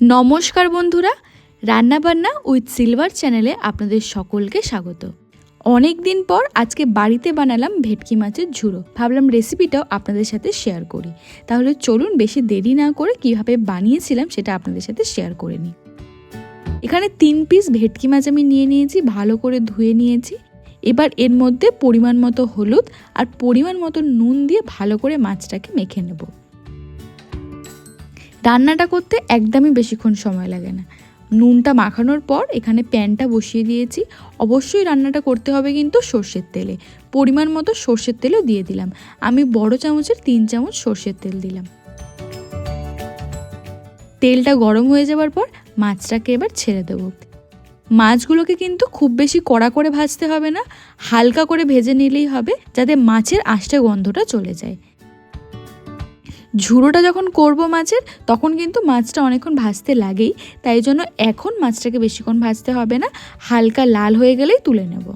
নমস্কার বন্ধুরা, রান্নাবান্না উইথ সিলভার চ্যানেলে আপনাদের সকলকে স্বাগত। অনেক দিন পর আজকে বাড়িতে বানালাম ভেটকি মাছের ঝুড়ো। ভাবলাম রেসিপিটাও আপনাদের সাথে শেয়ার করি। তাহলে চলুন বেশি দেরি না করে কীভাবে বানিয়েছিলাম সেটা আপনাদের সাথে শেয়ার করে নিই। এখানে তিন পিস ভেটকি মাছ আমি নিয়ে নিয়েছি, ভালো করে ধুয়ে নিয়েছি। এবার এর মধ্যে পরিমাণ মতো হলুদ আর পরিমাণ মতো নুন দিয়ে ভালো করে মাছটাকে মেখে নেব। রান্নাটা করতে একদমই বেশিক্ষণ সময় লাগে না। নুনটা মাখানোর পর এখানে প্যানটা বসিয়ে দিয়েছি। অবশ্যই রান্নাটা করতে হবে কিন্তু সর্ষের তেলে। পরিমাণ মতো সর্ষের তেলও দিয়ে দিলাম। আমি বড় চামচের তিন চামচ সর্ষের তেল দিলাম। তেলটা গরম হয়ে যাওয়ার পর মাছটাকে এবার ছেড়ে দেবো। মাছগুলোকে কিন্তু খুব বেশি কড়া করে ভাজতে হবে না। হালকা করে ভেজে নিলেই হবে, যাতে মাছের আষ্টে গন্ধটা চলে যায়। ঝুড়োটা যখন করব মাছের, তখন কিন্তু মাছটা অনেকক্ষণ ভাজতে লাগেই, তাই জন্য এখন মাছটাকে বেশিক্ষণ ভাজতে হবে না, হালকা লাল হয়ে গেলেই তুলে নেব।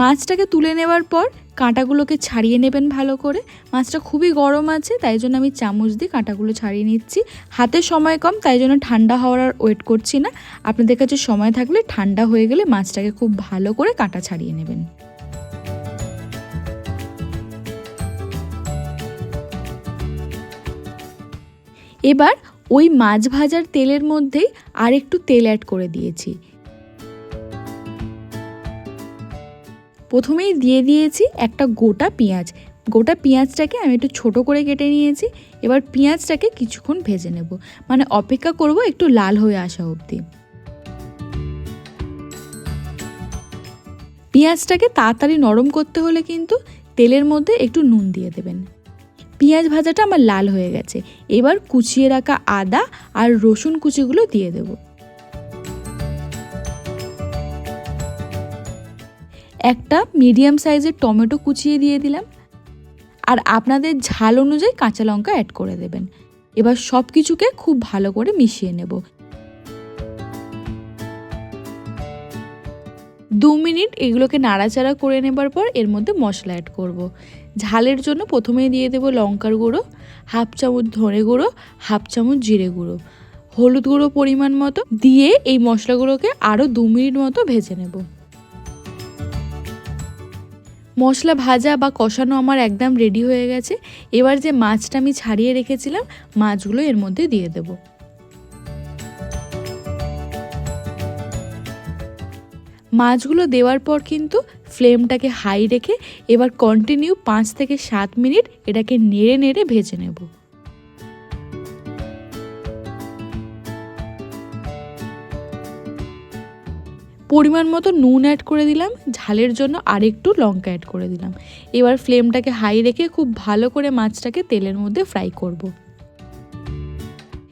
মাছটাকে তুলে নেওয়ার পর কাঁটাগুলোকে ছাড়িয়ে নেবেন ভালো করে। মাছটা খুবই গরম আছে, তাই জন্য আমি চামচ দিয়ে কাঁটাগুলো ছাড়িয়ে নিচ্ছি। হাতে সময় কম, তাই জন্য ঠান্ডা হওয়ার আর ওয়েট করছি না। আপনাদের কাছে সময় থাকলে ঠান্ডা হয়ে গেলে মাছটাকে খুব ভালো করে কাঁটা ছাড়িয়ে নেবেন। এবার ওই মাছ ভাজার তেলের মধ্যেই আর একটু তেল অ্যাড করে দিয়েছি। প্রথমেই দিয়ে দিয়েছি একটা গোটা পেঁয়াজ। গোটা পেঁয়াজটাকে আমি একটু ছোট করে কেটে নিয়েছি, এবার পেঁয়াজটাকে কিছুক্ষণ ভেজে নেব। মানে অপেক্ষা করব একটু লাল হয়ে আসা অবধি। পেঁয়াজটাকে তাড়াতাড়ি নরম করতে হলে কিন্তু তেলের মধ্যে একটু নুন দিয়ে দেবেন। পেঁয়াজ ভাজাটা আমার লাল হয়ে গেছে। এবার কুচিয়ে রাখা আদা আর রসুন কুচিগুলো দিয়ে দেবো। একটা মিডিয়াম সাইজের টমেটো কুচিয়ে দিয়ে দিলাম। আর আপনাদের ঝাল অনুযায়ী কাঁচা লঙ্কা অ্যাড করে দেবেন। এবার সব কিছুকে খুব ভালো করে মিশিয়ে নেব। দু মিনিট এগুলোকে নাড়াচাড়া করে নেবার পর এর মধ্যে মশলা অ্যাড করব। ঝালের জন্য প্রথমেই দিয়ে দেবো লঙ্কার গুঁড়ো, হাফ চামচ ধনে গুঁড়ো, হাফ চামচ জিরে গুঁড়ো। হলুদ গুঁড়ো পরিমাণ মতো দিয়ে এই মশলাগুলোকে আরও দু মিনিট মতো ভেজে নেব। মশলা ভাজা বা কষানো আমার একদম রেডি হয়ে গেছে। এবার যে মাছটা আমি ছাড়িয়ে রেখেছিলাম, মাছগুলো এর মধ্যে দিয়ে দেব। মাছগুলো দেওয়ার পর কিন্তু ফ্লেমটাকে হাই রেখে এবার কন্টিনিউ পাঁচ থেকে সাত মিনিট এটাকে নেড়ে নেড়ে ভেজে নেব। পরিমাণ মতো নুন অ্যাড করে দিলাম, ঝালের জন্য আরেকটু লঙ্কা অ্যাড করে দিলাম এবার ফ্লেমটাকে হাই রেখে খুব ভালো করে মাছটাকে তেলের মধ্যে ফ্রাই করব।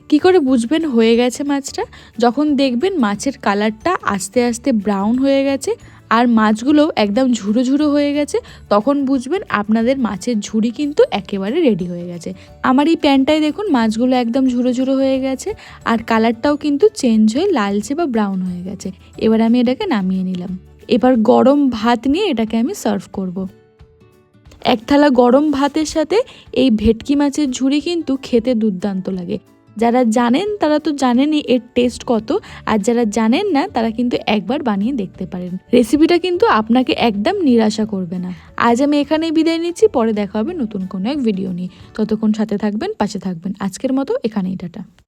কি করে বুঝবেন হয়ে গেছে মাছটা যখন দেখবেন মাছের কালারটা আস্তে আস্তে ব্রাউন হয়ে গেছে আর মাছগুলো একদম ঝুড়ো ঝুড়ো হয়ে গেছে, তখন বুঝবেন আপনাদের মাছের ঝুড়ি কিন্তু একেবারে রেডি হয়ে গেছে। আমার এই প্যানটায় দেখুন, মাছগুলো একদম ঝুড়ো ঝুড়ো হয়ে গেছে আর কালারটাও কিন্তু চেঞ্জ হয়ে লালচে বা ব্রাউন হয়ে গেছে। এবার আমি এটাকে নামিয়ে নিলাম। এবার গরম ভাত নিয়ে এটাকে আমি সার্ভ করব। এক থালা গরম ভাতের সাথে এই ভেটকি মাছের ঝুড়ি কিন্তু খেতে দুর্দান্ত লাগে। যারা জানেন তারা তো জানেনই এর টেস্ট কত, আর যারা জানেন না তারা কিন্তু একবার বানিয়ে দেখতে পারেন। রেসিপিটা কিন্তু আপনাকে একদম নিরাশা করবে না। আজ আমি এখানেই বিদায় নিচ্ছি, পরে দেখা হবে নতুন কোনো এক ভিডিও নিয়ে। ততক্ষণ সাথে থাকবেন, পাশে থাকবেন। আজকের মতো এখানেই, টাটা।